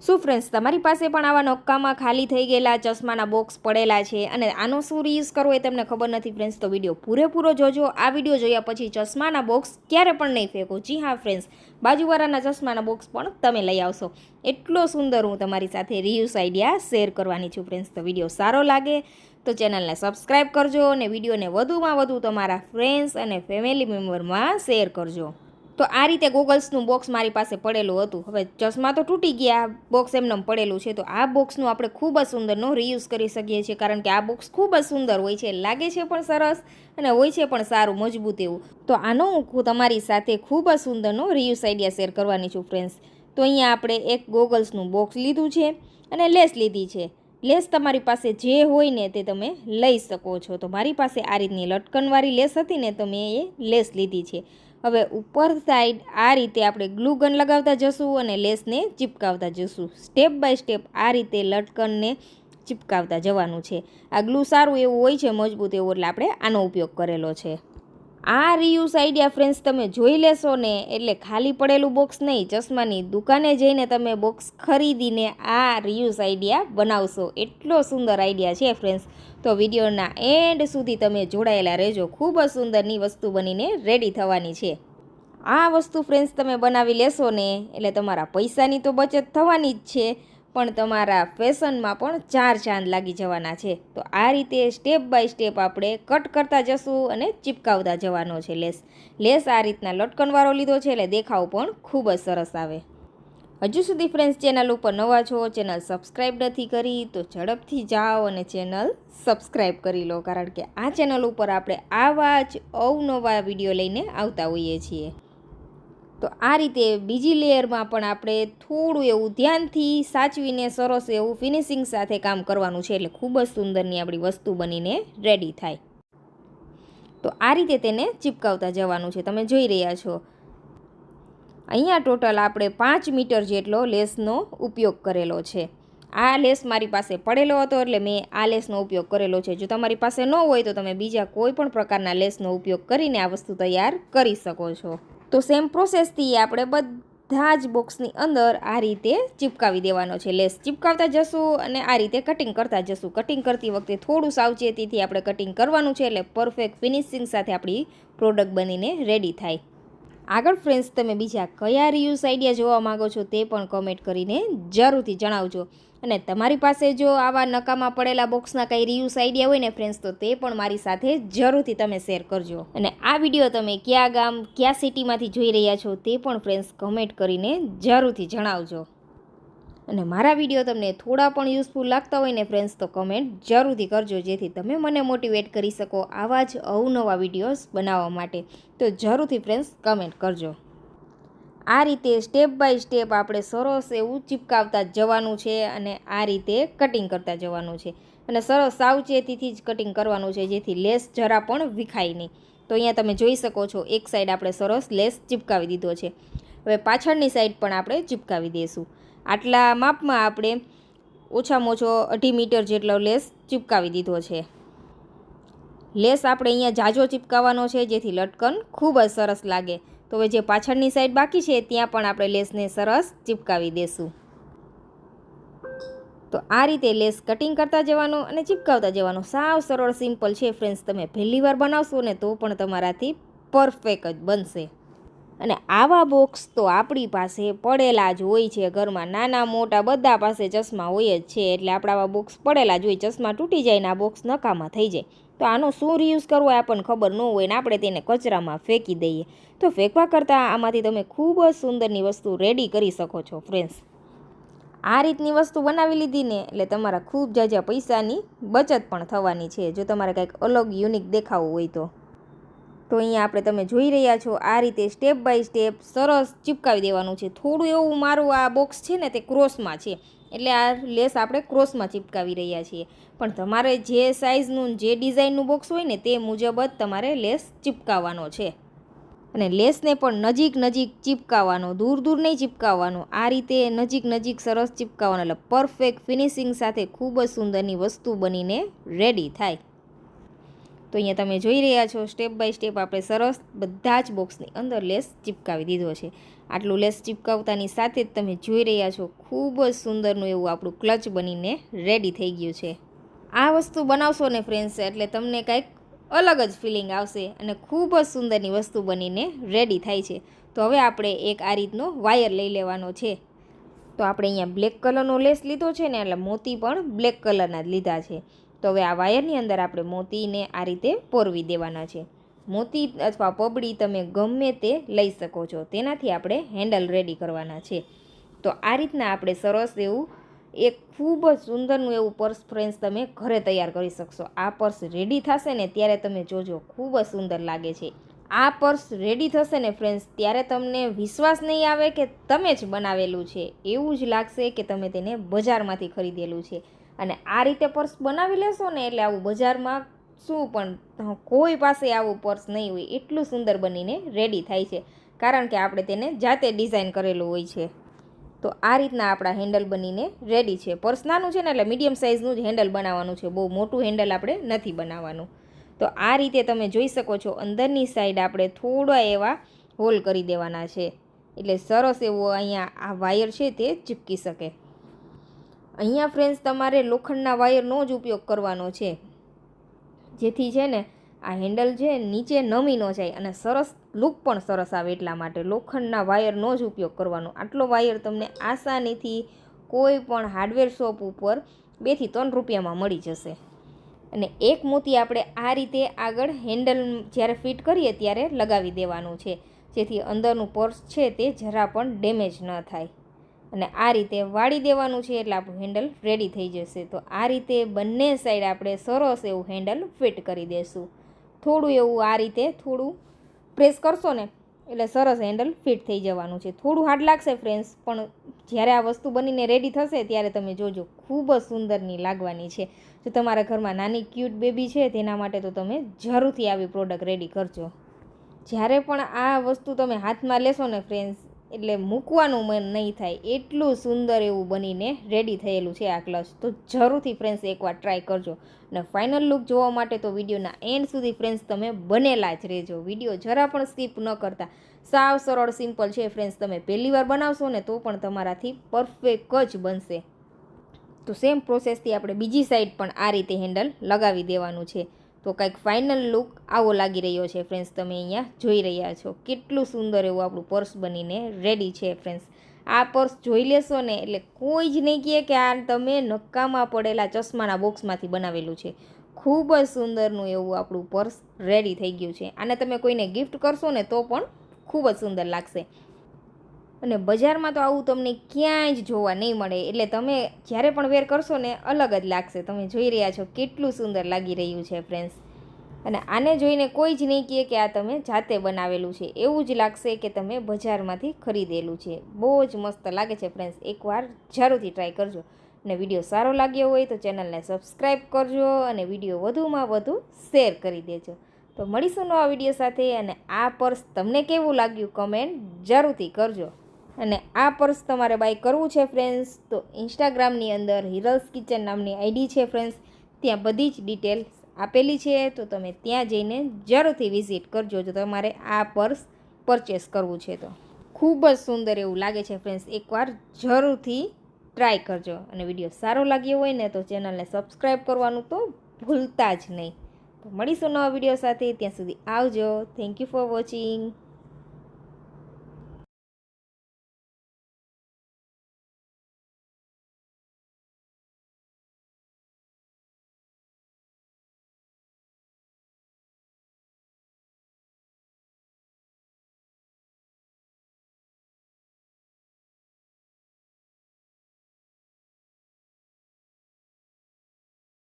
શું ફ્રેન્ડ્સ તમારી પાસે પણ આવા નોક્કામાં ખાલી થઈ ગયેલા ચશ્માના બોક્સ પડેલા છે અને આનો શું રીયુઝ કરવો એ તમને ખબર નથી ફ્રેન્ડ્સ તો વીડિયો પૂરેપૂરો જોજો. આ વીડિયો જોયા પછી ચશ્માના બોક્સ ક્યારે પણ નહીં ફેંકો. જી હા ફ્રેન્ડ્સ બાજુવાળાના ચશ્માના બોક્સ પણ તમે લઈ આવશો. એટલો સુંદર હું તમારી સાથે રીયુઝ આઈડિયા શેર કરવાની છું ફ્રેન્ડ્સ તો વીડિયો સારો લાગે તો ચેનલને સબસ્ક્રાઈબ કરજો અને વિડીયોને વધુમાં વધુ તમારા ફ્રેન્ડ્સ અને ફેમિલી મેમ્બરમાં શેર કરજો. તો આ રીતે ગોગલ્સનું બોક્સ મારી પાસે પડેલું હતું. હવે ચશ્મા તો તૂટી ગયા, બોક્સ એમનેમ પડેલું છે. તો આ બોક્સનું આપણે ખૂબ જ સુંદરનો રીયુઝ કરી શકીએ છીએ, કારણ કે આ બોક્સ ખૂબ જ સુંદર હોય છે. લાગે છે પણ સરસ અને હોય છે પણ સારું, મજબૂત એવું. તો આનો હું તમારી સાથે ખૂબ જ સુંદરનો રીયુઝ આઈડિયા શેર કરવાની છું ફ્રેન્ડ્સ તો અહીંયા આપણે એક ગોગલ્સનું બોક્સ લીધું છે અને લેસ લીધી છે. લેસ તમારી પાસે જે હોય ને તે તમે લઈ શકો છો. તો મારી પાસે આ રીતની લટકનવાળી લેસ હતી ને તો મેં એ લેસ લીધી છે. હવે ઉપર સાઈડ આ રીતે આપણે ગ્લુ ગન લગાવતા જશું અને લેસને ચિપકાવતા જશું. સ્ટેપ બાય સ્ટેપ આ રીતે લટકનને ચિપકાવતા જવાનું છે. આ ગ્લુ સારું એવું હોય છે, મજબૂત એવું, એટલે આપણે આનો ઉપયોગ કરેલો છે. આ રિયુઝ આઈડિયા ફ્રેન્ડ્સ તમે જોઈ લેશો ને એટલે ખાલી પડેલું બોક્સ નહીં, ચશ્માની દુકાને જઈને તમે બોક્સ ખરીદીને આ રિયુઝ આઈડિયા બનાવશો. એટલો સુંદર આઈડિયા છે ફ્રેન્ડ્સ. તો વિડીયોના એન્ડ સુધી તમે જોડાયેલા રહેજો. ખૂબ જ સુંદરની વસ્તુ બનીને રેડી થવાની છે. આ વસ્તુ ફ્રેન્ડ્સ તમે બનાવી લેશો ને એટલે તમારા પૈસાની તો બચત થવાની જ છે. પણ તમારા ફેશનમાં પણ ચાર ચાંદ લાગી જવાના છે. તો આ રીતે સ્ટેપ બાય સ્ટેપ આપણે કટ કરતા જશું અને ચિપકાવતા જવાનો છે લેસ. લેસ આ રીતના લટકનવાળો લીધો છે એટલે દેખાવ પણ ખૂબ જ સરસ આવે. હજુ સુધી ફ્રેન્ડ્સ ચેનલ ઉપર નવા છો ચેનલ સબસ્ક્રાઈબ નથી કરી, તો ઝડપથી જાઓ અને ચેનલ સબસ્ક્રાઈબ કરી લો. કારણ કે આ ચેનલ ઉપર આપણે આવા જ અવનવા વીડિયો લઈને આવતા હોઈએ છીએ. તો આ રીતે બીજી લેયરમાં પણ આપણે થોડું એવું ધ્યાનથી સાચવીને સરસ એવું ફિનિશિંગ સાથે કામ કરવાનું છે એટલે ખૂબ જ સુંદરની આપણી વસ્તુ બનીને રેડી થાય. તો આ રીતે તેને ચિપકાવતા જવાનું છે. તમે જોઈ રહ્યા છો. અહીંયા ટોટલ આપણે પાંચ મીટર જેટલો લેસનો ઉપયોગ કરેલો છે. આ લેસ મારી પાસે પડેલો હતો એટલે મેં આ લેસનો ઉપયોગ કરેલો છે. જો તમારી પાસે ન હોય તો તમે બીજા કોઈ પણ પ્રકારના લેસનો ઉપયોગ કરીને આ વસ્તુ તૈયાર કરી શકો છો. તો સેમ પ્રોસેસથી આપણે બધા જ બોક્સની અંદર આ રીતે ચિપકાવી દેવાનો છે. લેસ ચિપકાવતા જશું અને આ રીતે કટિંગ કરતા જશું. કટિંગ કરતી વખતે થોડું સાવચેતીથી આપણે કટિંગ કરવાનું છે એટલે પરફેક્ટ ફિનિશિંગ સાથે આપણી પ્રોડક્ટ બનીને રેડી થાય. આગળ ફ્રેન્ડ્સ તમે બીજા કયા રિયુઝ આઈડિયા જોવા માગો છો તે પણ કમેન્ટ કરીને જરૂરથી જણાવજો. અને તમારી પાસે જો આવા નકામાં પડેલા બોક્સના કંઈ રિયુઝ આઈડિયા હોય ને ફ્રેન્ડ્સ તો તે પણ મારી સાથે જરૂરથી તમે શેર કરજો. અને આ વીડિયો તમે કયા ગામ, કયા સિટીમાંથી જોઈ રહ્યા છો તે પણ ફ્રેન્ડ્સ કમેન્ટ કરીને જરૂરથી જણાવજો. અને મારા વીડિયો તમને થોડા પણ યુઝફુલ લાગતા હોય ને ફ્રેન્ડ્સ તો કમેન્ટ જરૂરથી કરજો, જેથી તમે મને મોટિવેટ કરી શકો આવા જ અવનવા વિડીયોઝ બનાવવા માટે. તો જરૂરથી ફ્રેન્ડ્સ કમેન્ટ કરજો. આ રીતે સ્ટેપ બાય સ્ટેપ આપણે સરસ એવું ચિપકાવતા જવાનું છે અને આ રીતે કટિંગ કરતા જવાનું છે. અને સરસ સાવચેતીથી જ કટિંગ કરવાનું છે, જેથી લેસ જરા પણ વિખાય નહીં. તો અહીંયા તમે જોઈ શકો છો, એક સાઈડ આપણે સરસ લેસ ચિપકાવી દીધો છે. હવે પાછળની સાઈડ પણ આપણે ચિપકાવી દઈશું. આટલા માપમાં આપણે ઓછામાં ઓછો અઢી મીટર જેટલો લેસ ચિપકાવી દીધો છે. લેસ આપણે અહીંયા જાજો ચિપકાવવાનો છે, જેથી લટકન ખૂબ જ સરસ લાગે. તો હવે જે પાછળની સાઈડ બાકી છે, ત્યાં પણ આપણે લેસને સરસ ચિપકાવી દેશું. તો આ રીતે લેસ કટિંગ કરતા જવાનું અને ચિપકાવતા જવાનું. સાવ સરળ સિમ્પલ છે ફ્રેન્ડ્સ તમે પહેલી વાર બનાવશો ને તો પણ તમારાથી પરફેક્ટ જ બનશે. અને આવા બોક્સ તો આપણી પાસે પડેલા જ હોય છે. ઘરમાં નાના મોટા બધા પાસે ચશ્મા હોય જ છે. એટલે આપણા આવા બોક્સ પડેલા જ હોય. ચશ્મા તૂટી જાય ને આ બોક્સ નકામાં થઈ જાય. તો આનો શું રીયુઝ કરવો એ આપણને ખબર ન હોય ને આપણે તેને કચરામાં ફેંકી દઈએ. તો ફેંકવા કરતાં આમાંથી તમે ખૂબ જ સુંદરની વસ્તુ રેડી કરી શકો છો ફ્રેન્ડ્સ આ રીતની વસ્તુ બનાવી લીધી ને એટલે તમારા ખૂબ જાજા પૈસાની બચત પણ થવાની છે. જો તમારે કંઈક અલગ યુનિક દેખાવું હોય તો. તો અહીંયા આપણે તમે જોઈ રહ્યા છો, આ રીતે સ્ટેપ બાય સ્ટેપ સરસ ચિપકાવી દેવાનું છે. થોડું એવું મારું આ બોક્સ છે ને તે ક્રોસમાં છે. એટલે આ લેસ આપણે ક્રોસમાં ચિપકાવી રહ્યા છીએ. પણ તમારે જે સાઇઝનું જે ડિઝાઇનનું બોક્સ હોય ને તે મુજબ જ તમારે લેસ ચિપકાવવાનો છે. અને લેસને પણ નજીક નજીક ચિપકાવવાનો, દૂર દૂર નહીં ચિપકાવવાનો. આ રીતે નજીક નજીક સરસ ચિપકાવવાનો. એટલે પરફેક્ટ ફિનિશિંગ સાથે ખૂબ જ સુંદરની વસ્તુ બનીને રેડી થાય. તો અહીંયા તમે જોઈ રહ્યા છો સ્ટેપ બાય સ્ટેપ આપણે સરસ બધા જ બોક્સની અંદર લેસ ચિપકાવી દીધો છે. આટલું લેસ ચિપકાવતાની સાથે જ તમે જોઈ રહ્યા છો, ખૂબ જ સુંદરનું એવું આપણું ક્લચ બનીને રેડી થઈ ગયું છે. આ વસ્તુ બનાવશો ને ફ્રેન્ડ્સ એટલે તમને કંઈક અલગ જ ફિલિંગ આવશે અને ખૂબ જ સુંદરની વસ્તુ બનીને રેડી થાય છે. તો હવે આપણે એક આ રીતનો વાયર લઈ લેવાનો છે. તો આપણે અહીંયા બ્લેક કલરનો લેસ લીધો છે ને, એટલે મોતી પણ બ્લેક કલરના જ લીધા છે. તો હવે આ વાયરની અંદર આપણે મોતીને આ રીતે પોરવી દેવાના છે. મોતી અથવા પબડી તમે ગમે તે લઈ શકો છો. તેનાથી આપણે હેન્ડલ રેડી કરવાના છે. તો આ રીતના આપણે સરસ એવું એક ખૂબ જ સુંદરનું એવું પર્સ ફ્રેન્ડ્સ તમે ઘરે તૈયાર કરી શકશો. આ પર્સ રેડી થશે ને ત્યારે તમે જોજો, ખૂબ જ સુંદર લાગે છે. આ પર્સ રેડી થશે ને ફ્રેન્ડ્સ ત્યારે તમને વિશ્વાસ નહીં આવે કે તમે જ બનાવેલું છે. એવું જ લાગશે કે તમે તેને બજારમાંથી ખરીદેલું છે. અને આ રીતે પર્સ બનાવી લેશો ને એટલે આવું બજારમાં શું પણ કોઈ પાસે આવું પર્સ નહીં હોય. એટલું સુંદર બનીને રેડી થાય છે. કારણ કે આપણે તેને જાતે ડિઝાઇન કરેલું હોય છે. તો આ રીતના આપણા હેન્ડલ બનીને રેડી છે. પર્સ નાનું છે ને એટલે મીડિયમ સાઇઝનું જ હેન્ડલ બનાવવાનું છે. બહુ મોટું હેન્ડલ આપણે નથી બનાવવાનું. તો આ રીતે તમે જોઈ શકો છો, અંદરની સાઈડ આપણે થોડા એવા હોલ કરી દેવાના છે. એટલે સરસ એવો અહીંયા આ વાયર છે તે ચીપકી શકે. અહીંયા ફ્રેન્ડ્સ તમારે લોખંડના વાયરનો જ ઉપયોગ કરવાનો છે. જેથી છે ને, આ હેન્ડલ છે નીચે નમી ન જાય અને સરસ લુક પણ સરસ આવે એટલા માટે લોખંડના વાયરનો જ ઉપયોગ કરવાનો. આટલો વાયર તમને આસાનીથી કોઈ પણ હાર્ડવેર શોપ ઉપર બેથી ત્રણ રૂપિયામાં મળી જશે. અને એક મોતી આપણે આ રીતે આગળ હેન્ડલ જ્યારે ફિટ કરીએ ત્યારે લગાવી દેવાનું છે. જેથી અંદરનું પર્સ છે તે જરા પણ ડેમેજ ન થાય. અને આ રીતે વાળી દેવાનું છે એટલે આપણું હેન્ડલ રેડી થઈ જશે. તો આ રીતે બંને સાઈડ આપણે સરસ એવું હેન્ડલ ફિટ કરી દઈશું થોડું એવું આ રીતે થોડું પ્રેસ કરશો ને એટલે સરસ હેન્ડલ ફિટ થઈ જવાનું છે. થોડું હાર્ડ લાગશે ફ્રેન્ડ્સ પણ જ્યારે આ વસ્તુ બનીને રેડી થશે ત્યારે તમે જોજો, ખૂબ જ સુંદરની લાગવાની છે. જો તમારા ઘરમાં નાની ક્યુટ બેબી છે, તેના માટે તો તમે જરૂરથી આવી પ્રોડક્ટ રેડી કરજો. જ્યારે પણ આ વસ્તુ તમે હાથમાં લેશો ને ફ્રેન્ડ્સ એટલે મૂકવાનું મન નહીં થાય એટલું સુંદર એવું બનીને રેડી થયેલું છે આ ક્લચ તો જરૂરથી ફ્રેન્ડ્સ એકવાર ટ્રાય કરજો. અને ફાઇનલ લુક જોવા માટે તો વિડીયોના એન્ડ સુધી ફ્રેન્ડ્સ તમે બનેલા જ રહેજો. વીડિયો જરા પણ સ્કીપ ન કરતા. સાવ સરળ સિમ્પલ છે ફ્રેન્ડ્સ તમે પહેલી વાર બનાવશો ને તો પણ તમારાથી પરફેક્ટ જ બનશે. તો સેમ પ્રોસેસથી આપણે બીજી સાઈડ પણ આ રીતે હેન્ડલ લગાવી દેવાનું છે. તો કંઈક ફાઇનલ લુક આવો લાગી રહ્યો છે ફ્રેન્ડ્સ તમે અહીંયા જોઈ રહ્યા છો. કેટલું સુંદર એવું આપણું પર્સ બનીને રેડી છે ફ્રેન્ડ્સ આ પર્સ જોઈ લેશો ને, એટલે કોઈ જ નહીં કહે કે આ તમે નક્કામાં પડેલા ચશ્માના બોક્સમાંથી બનાવેલું છે. ખૂબ જ સુંદરનું એવું આપણું પર્સ રેડી થઈ ગયું છે. આને તમે કોઈને ગિફ્ટ કરશો ને તો પણ ખૂબ જ સુંદર લાગશે. અને બજારમાં તો આવું તમને ક્યાંય જ જોવા નહીં મળે. એટલે તમે જ્યારે પણ વેર કરશો ને, અલગ જ લાગશે. તમે જોઈ રહ્યા છો કેટલું સુંદર લાગી રહ્યું છે ફ્રેન્ડ્સ અને આને જોઈને કોઈ જ નહીં કહે કે આ તમે જાતે બનાવેલું છે. એવું જ લાગશે કે તમે બજારમાંથી ખરીદેલું છે. બહુ જ મસ્ત લાગે છે ફ્રેન્ડ્સ એકવાર જરૂરથી ટ્રાય કરજો. અને વીડિયો સારો લાગ્યો હોય તો ચેનલને સબસ્ક્રાઈબ કરજો અને વીડિયો વધુમાં વધુ શેર કરી દેજો. તો મળીશું નવા વીડિયો સાથે અને આ પર્સ તમને કેવું લાગ્યું? કમેન્ટ જરૂરથી કરજો. અને આ પર્સ તમારે બાય કરવું છે ફ્રેન્ડ્સ તો ઇન્સ્ટાગ્રામની અંદર હિરલ્સ કિચન નામની આઈડી છે ફ્રેન્ડ્સ ત્યાં બધી જ ડિટેલ્સ આપેલી છે, તો તમે ત્યાં જઈને જરૂરથી વિઝિટ કરજો જો તમારે આ પર્સ પરચેસ કરવું છે તો. ખૂબ જ સુંદર એવું લાગે છે ફ્રેન્ડ્સ એકવાર જરૂરથી ટ્રાય કરજો. અને વીડિયો સારો લાગ્યો હોય ને તો ચેનલને સબસ્ક્રાઈબ કરવાનું તો ભૂલતા જ નહીં. તો મળીશું નવા વીડિયો સાથે. ત્યાં સુધી આવજો. Thank you for watching